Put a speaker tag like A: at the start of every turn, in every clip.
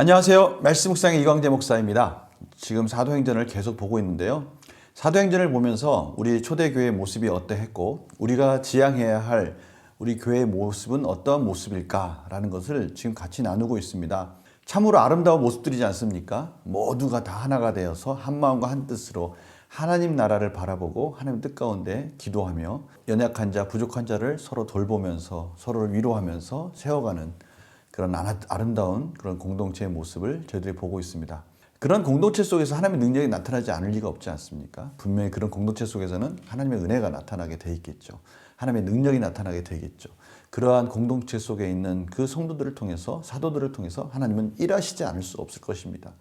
A: 안녕하세요. 말씀 묵상의 이광재 목사입니다. 지금 사도행전을 계속 보고 있는데요. 사도행전을 보면서 우리 초대교회의 모습이 어떠했고 우리가 지향해야 할 우리 교회의 모습은 어떠한 모습일까라는 것을 지금 같이 나누고 있습니다. 참으로 아름다운 모습들이지 않습니까? 모두가 다 하나가 되어서 한 마음과 한 뜻으로 하나님 나라를 바라보고 하나님 뜻 가운데 기도하며 연약한 자, 부족한 자를 서로 돌보면서 서로를 위로하면서 세워가는 그런 아름다운 그런 공동체의 모습을 저희들이 보고 있습니다. 그런 공동체 속에서 하나님의 능력이 나타나지 않을 리가 없지 않습니까? 분명히 그런 공동체 속에서는 하나님의 은혜가 나타나게 돼 있겠죠. 하나님의 능력이 나타나게 되겠죠. 그러한 공동체 속에 있는 그 성도들을 통해서 사도들을 통해서 하나님은 일하시지 않을 수 없을 것입니다.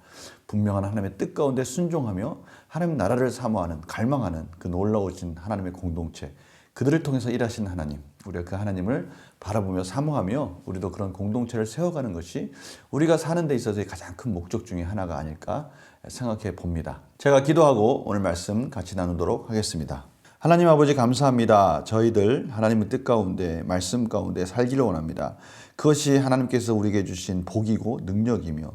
A: 분명한 하나님의 뜻 가운데 순종하며 하나님 나라를 사모하는 갈망하는 그 놀라우신 하나님의 공동체 그들을 통해서 일하시는 하나님 우리가 그 하나님을 바라보며 사모하며 우리도 그런 공동체를 세워가는 것이 우리가 사는 데 있어서의 가장 큰 목적 중에 하나가 아닐까 생각해 봅니다. 제가 기도하고 오늘 말씀 같이 나누도록 하겠습니다. 하나님 아버지 감사합니다. 저희들 하나님의 뜻 가운데 말씀 가운데 살기를 원합니다. 그것이 하나님께서 우리에게 주신 복이고 능력이며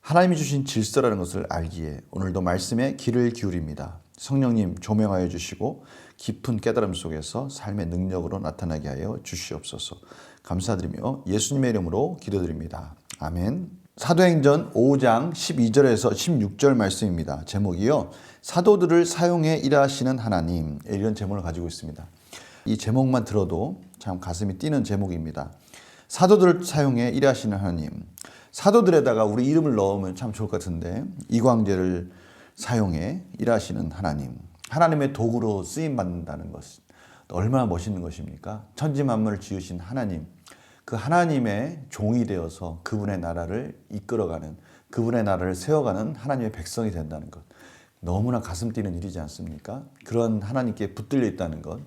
A: 하나님이 주신 질서라는 것을 알기에 오늘도 말씀에 귀를 기울입니다. 성령님 조명하여 주시고 깊은 깨달음 속에서 삶의 능력으로 나타나게 하여 주시옵소서. 감사드리며 예수님의 이름으로 기도드립니다. 아멘. 사도행전 5장 12절에서 16절 말씀입니다. 제목이요. 사도들을 사용해 일하시는 하나님. 이런 제목을 가지고 있습니다. 이 제목만 들어도 참 가슴이 뛰는 제목입니다. 사도들을 사용해 일하시는 하나님. 사도들에다가 우리 이름을 넣으면 참 좋을 것 같은데 이광재를 사용해 일하시는 하나님. 하나님의 도구로 쓰임 받는다는 것 얼마나 멋있는 것입니까? 천지 만물을 지으신 하나님. 그 하나님의 종이 되어서 그분의 나라를 이끌어가는 그분의 나라를 세워가는 하나님의 백성이 된다는 것. 너무나 가슴 뛰는 일이지 않습니까? 그런 하나님께 붙들려 있다는 것.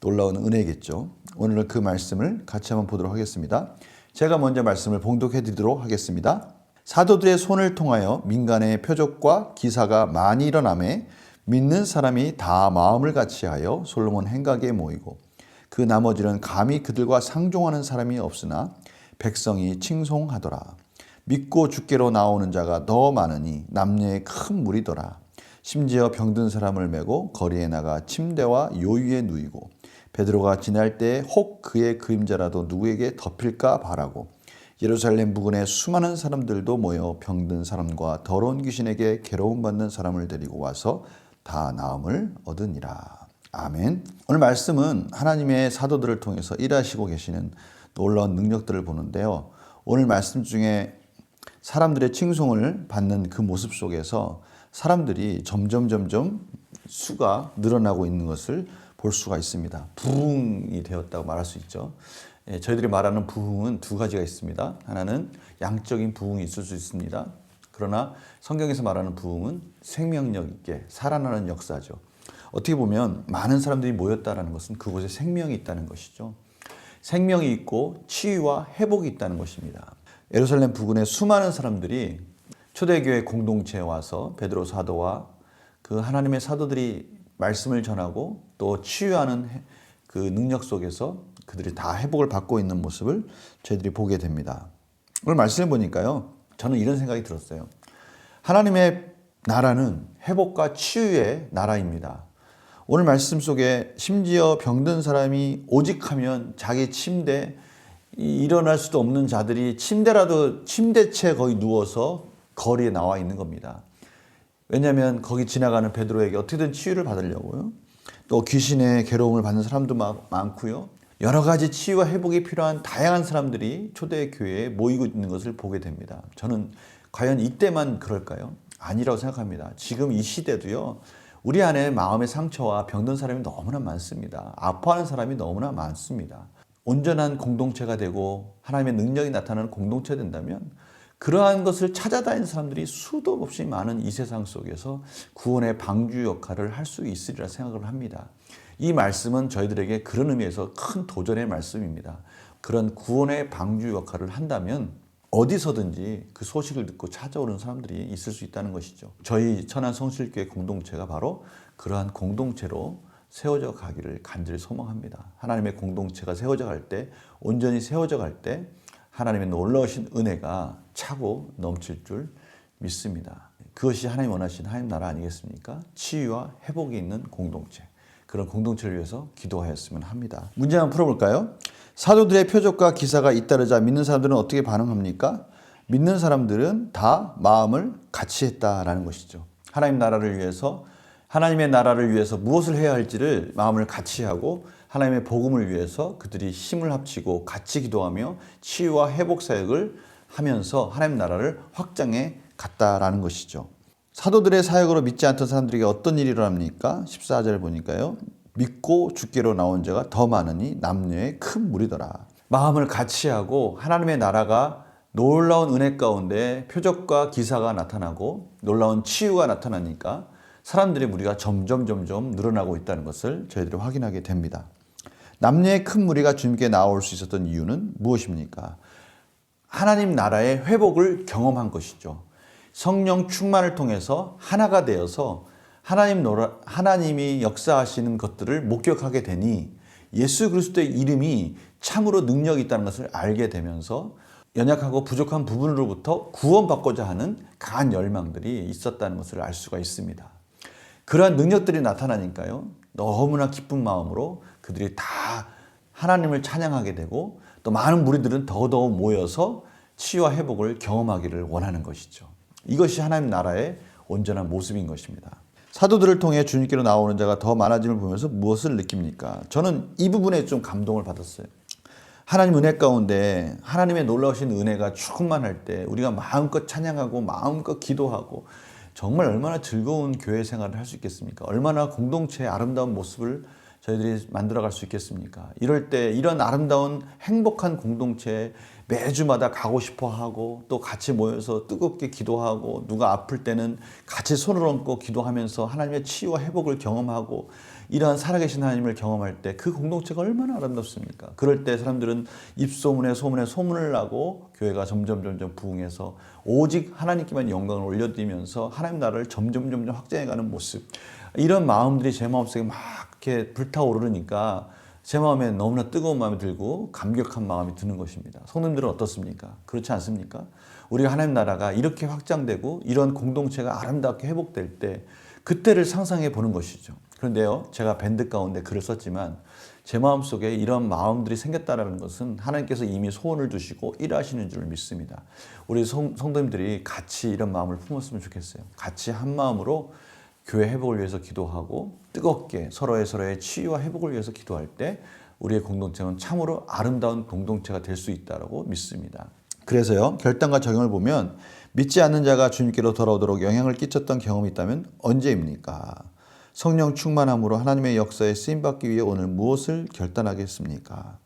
A: 놀라운 은혜겠죠. 오늘은 그 말씀을 같이 한번 보도록 하겠습니다. 제가 먼저 말씀을 봉독해 드리도록 하겠습니다. 사도들의 손을 통하여 민간의 표적과 기사가 많이 일어남에 믿는 사람이 다 마음을 같이하여 솔로몬 행각에 모이고 그 나머지는 감히 그들과 상종하는 사람이 없으나 백성이 칭송하더라. 믿고 주께로 나오는 자가 더 많으니 남녀의 큰 무리더라. 심지어 병든 사람을 메고 거리에 나가 침대와 요위에 누이고 베드로가 지날 때혹 그의 그림자라도 누구에게 덮일까 바라고 예루살렘 부근에 수많은 사람들도 모여 병든 사람과 더러운 귀신에게 괴로움 받는 사람을 데리고 와서 다 나음을 얻으니라. 아멘. 오늘 말씀은 하나님의 사도들을 통해서 일하시고 계시는 놀라운 능력들을 보는데요. 오늘 말씀 중에 사람들의 칭송을 받는 그 모습 속에서 사람들이 점점 점점 수가 늘어나고 있는 것을 볼 수가 있습니다. 부흥이 되었다고 말할 수 있죠. 예, 저희들이 말하는 부흥은 두 가지가 있습니다. 하나는 양적인 부흥이 있을 수 있습니다. 그러나 성경에서 말하는 부흥은 생명력 있게 살아나는 역사죠. 어떻게 보면 많은 사람들이 모였다는 것은 그곳에 생명이 있다는 것이죠. 생명이 있고 치유와 회복이 있다는 것입니다. 예루살렘 부근에 수많은 사람들이 초대교회 공동체에 와서 베드로 사도와 그 하나님의 사도들이 말씀을 전하고 또 치유하는 그 능력 속에서 그들이 다 회복을 받고 있는 모습을 저희들이 보게 됩니다. 오늘 말씀을 보니까요. 저는 이런 생각이 들었어요. 하나님의 나라는 회복과 치유의 나라입니다. 오늘 말씀 속에 심지어 병든 사람이 오직하면 자기 침대 일어날 수도 없는 자들이 침대라도 침대채 거의 누워서 거리에 나와 있는 겁니다. 왜냐하면 거기 지나가는 베드로에게 어떻게든 치유를 받으려고요. 또 귀신의 괴로움을 받는 사람도 많고요. 여러 가지 치유와 회복이 필요한 다양한 사람들이 초대 교회에 모이고 있는 것을 보게 됩니다. 저는 과연 이때만 그럴까요? 아니라고 생각합니다. 지금 이 시대도요. 우리 안에 마음의 상처와 병든 사람이 너무나 많습니다. 아파하는 사람이 너무나 많습니다. 온전한 공동체가 되고 하나님의 능력이 나타나는 공동체가 된다면 그러한 것을 찾아다니는 사람들이 수도 없이 많은 이 세상 속에서 구원의 방주 역할을 할 수 있으리라 생각을 합니다. 이 말씀은 저희들에게 그런 의미에서 큰 도전의 말씀입니다. 그런 구원의 방주 역할을 한다면 어디서든지 그 소식을 듣고 찾아오는 사람들이 있을 수 있다는 것이죠. 저희 천안 성실교회 공동체가 바로 그러한 공동체로 세워져 가기를 간절히 소망합니다. 하나님의 공동체가 세워져 갈 때, 온전히 세워져 갈 때, 하나님의 놀라우신 은혜가 차고 넘칠 줄 믿습니다. 그것이 하나님 원하시는 하나님 나라 아니겠습니까? 치유와 회복이 있는 공동체. 그런 공동체를 위해서 기도하였으면 합니다. 문제 한번 풀어볼까요? 사도들의 표적과 기사가 잇따르자 믿는 사람들은 어떻게 반응합니까? 믿는 사람들은 다 마음을 같이 했다라는 것이죠. 하나님 나라를 위해서 하나님의 나라를 위해서 무엇을 해야 할지를 마음을 같이 하고 하나님의 복음을 위해서 그들이 힘을 합치고 같이 기도하며 치유와 회복 사역을 하면서 하나님 나라를 확장해 갔다라는 것이죠. 사도들의 사역으로 믿지 않던 사람들에게 어떤 일이 일어납니까? 14절 보니까요. 믿고 죽기로 나온 자가 더 많으니 남녀의 큰 무리더라. 마음을 같이 하고 하나님의 나라가 놀라운 은혜 가운데 표적과 기사가 나타나고 놀라운 치유가 나타나니까 사람들의 무리가 점점 점점 늘어나고 있다는 것을 저희들이 확인하게 됩니다. 남녀의 큰 무리가 주님께 나올 수 있었던 이유는 무엇입니까? 하나님 나라의 회복을 경험한 것이죠. 성령 충만을 통해서 하나가 되어서 하나님 노라, 하나님이 역사하시는 것들을 목격하게 되니 예수 그리스도의 이름이 참으로 능력이 있다는 것을 알게 되면서 연약하고 부족한 부분으로부터 구원받고자 하는 강한 열망들이 있었다는 것을 알 수가 있습니다. 그러한 능력들이 나타나니까요. 너무나 기쁜 마음으로 그들이 다 하나님을 찬양하게 되고 또 많은 무리들은 더더욱 모여서 치유와 회복을 경험하기를 원하는 것이죠. 이것이 하나님 나라의 온전한 모습인 것입니다. 사도들을 통해 주님께로 나오는 자가 더 많아짐을 보면서 무엇을 느낍니까? 저는 이 부분에 좀 감동을 받았어요. 하나님 은혜 가운데 하나님의 놀라우신 은혜가 충만할 때 우리가 마음껏 찬양하고 마음껏 기도하고 정말 얼마나 즐거운 교회 생활을 할 수 있겠습니까? 얼마나 공동체의 아름다운 모습을 저희들이 만들어갈 수 있겠습니까? 이럴 때 이런 아름다운 행복한 공동체에 매주마다 가고 싶어 하고 또 같이 모여서 뜨겁게 기도하고 누가 아플 때는 같이 손을 얹고 기도하면서 하나님의 치유와 회복을 경험하고 이러한 살아계신 하나님을 경험할 때 그 공동체가 얼마나 아름답습니까? 그럴 때 사람들은 입소문에 소문에 소문을 나고 교회가 점점 점점 부흥해서 오직 하나님께만 영광을 올려드리면서 하나님 나라를 점점 점점 확장해가는 모습 이런 마음들이 제 마음속에 막 이렇게 불타오르니까 제 마음에 너무나 뜨거운 마음이 들고 감격한 마음이 드는 것입니다. 성도님들은 어떻습니까? 그렇지 않습니까? 우리가 하나님 나라가 이렇게 확장되고 이런 공동체가 아름답게 회복될 때 그때를 상상해 보는 것이죠. 그런데요, 제가 밴드 가운데 글을 썼지만 제 마음속에 이런 마음들이 생겼다는 것은 하나님께서 이미 소원을 두시고 일하시는 줄 믿습니다. 우리 성, 성도님들이 같이 이런 마음을 품었으면 좋겠어요. 같이 한 마음으로 교회 회복을 위해서 기도하고 뜨겁게 서로의 서로의 치유와 회복을 위해서 기도할 때 우리의 공동체는 참으로 아름다운 공동체가 될 수 있다고 믿습니다. 그래서요 결단과 적용을 보면 믿지 않는 자가 주님께로 돌아오도록 영향을 끼쳤던 경험이 있다면 언제입니까? 성령 충만함으로 하나님의 역사에 쓰임 받기 위해 오늘 무엇을 결단하겠습니까?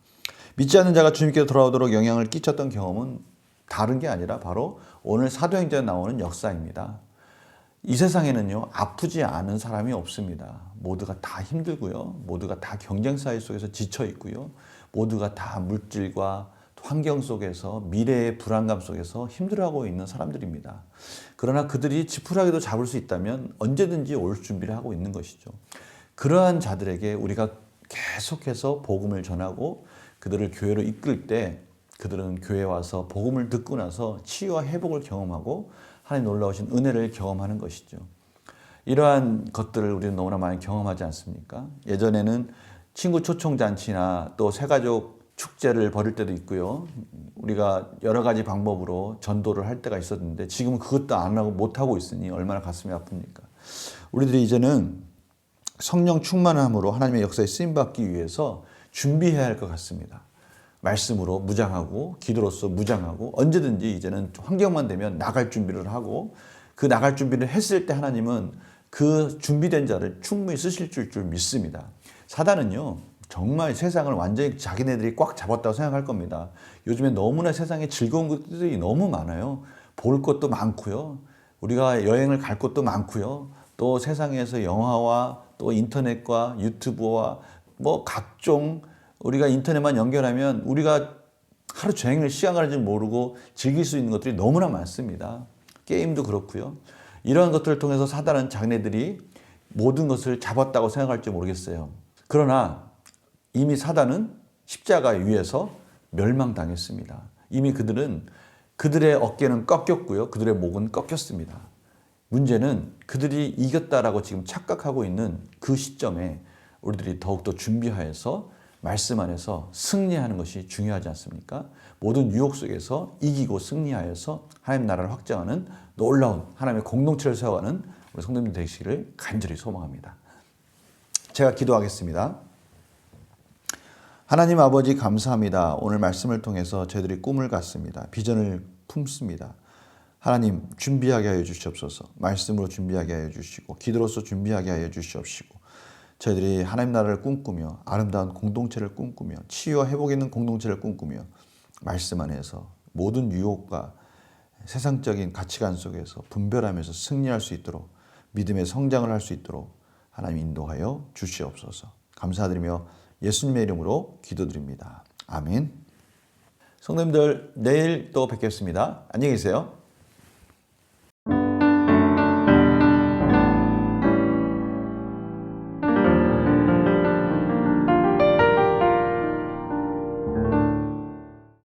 A: 믿지 않는 자가 주님께로 돌아오도록 영향을 끼쳤던 경험은 다른 게 아니라 바로 오늘 사도행전에 나오는 역사입니다. 이 세상에는요, 아프지 않은 사람이 없습니다. 모두가 다 힘들고요. 모두가 다 경쟁 사회 속에서 지쳐 있고요. 모두가 다 물질과 환경 속에서 미래의 불안감 속에서 힘들어하고 있는 사람들입니다. 그러나 그들이 지푸라기도 잡을 수 있다면 언제든지 올 준비를 하고 있는 것이죠. 그러한 자들에게 우리가 계속해서 복음을 전하고 그들을 교회로 이끌 때 그들은 교회에 와서 복음을 듣고 나서 치유와 회복을 경험하고 하나님 놀라우신 은혜를 경험하는 것이죠. 이러한 것들을 우리는 너무나 많이 경험하지 않습니까? 예전에는 친구 초청 잔치나 또 새가족 축제를 벌일 때도 있고요. 우리가 여러 가지 방법으로 전도를 할 때가 있었는데 지금은 그것도 안 하고 못 하고 있으니 얼마나 가슴이 아픕니까? 우리들이 이제는 성령 충만함으로 하나님의 역사에 쓰임 받기 위해서 준비해야 할 것 같습니다. 말씀으로 무장하고 기도로서 무장하고 언제든지 이제는 환경만 되면 나갈 준비를 하고 그 나갈 준비를 했을 때 하나님은 그 준비된 자를 충분히 쓰실 줄, 줄 믿습니다. 사단은요, 정말 세상을 완전히 자기네들이 꽉 잡았다고 생각할 겁니다. 요즘에 너무나 세상에 즐거운 것들이 너무 많아요. 볼 것도 많고요. 우리가 여행을 갈 것도 많고요. 또 세상에서 영화와 또 인터넷과 유튜브와 뭐 각종 우리가 인터넷만 연결하면 우리가 하루 종일 시간 가는지 모르고 즐길 수 있는 것들이 너무나 많습니다. 게임도 그렇고요. 이러한 것들을 통해서 사단은 자기네들이 모든 것을 잡았다고 생각할지 모르겠어요. 그러나 이미 사단은 십자가 위에서 멸망당했습니다. 이미 그들은 그들의 어깨는 꺾였고요. 그들의 목은 꺾였습니다. 문제는 그들이 이겼다라고 지금 착각하고 있는 그 시점에 우리들이 더욱더 준비하여서 말씀 안에서 승리하는 것이 중요하지 않습니까? 모든 유혹 속에서 이기고 승리하여서 하나님 나라를 확장하는 놀라운 하나님의 공동체를 세워가는 우리 성도님 되시기를 간절히 소망합니다. 제가 기도하겠습니다. 하나님 아버지 감사합니다. 오늘 말씀을 통해서 저희들이 꿈을 갖습니다. 비전을 품습니다. 하나님 준비하게 하여 주시옵소서. 말씀으로 준비하게 하여 주시고 기도로서 준비하게 하여 주시옵시고 저희들이 하나님 나라를 꿈꾸며 아름다운 공동체를 꿈꾸며 치유와 회복 있는 공동체를 꿈꾸며 말씀 안에서 모든 유혹과 세상적인 가치관 속에서 분별하면서 승리할 수 있도록 믿음의 성장을 할 수 있도록 하나님 인도하여 주시옵소서. 감사드리며 예수님의 이름으로 기도드립니다. 아멘. 성도님들 내일 또 뵙겠습니다. 안녕히 계세요.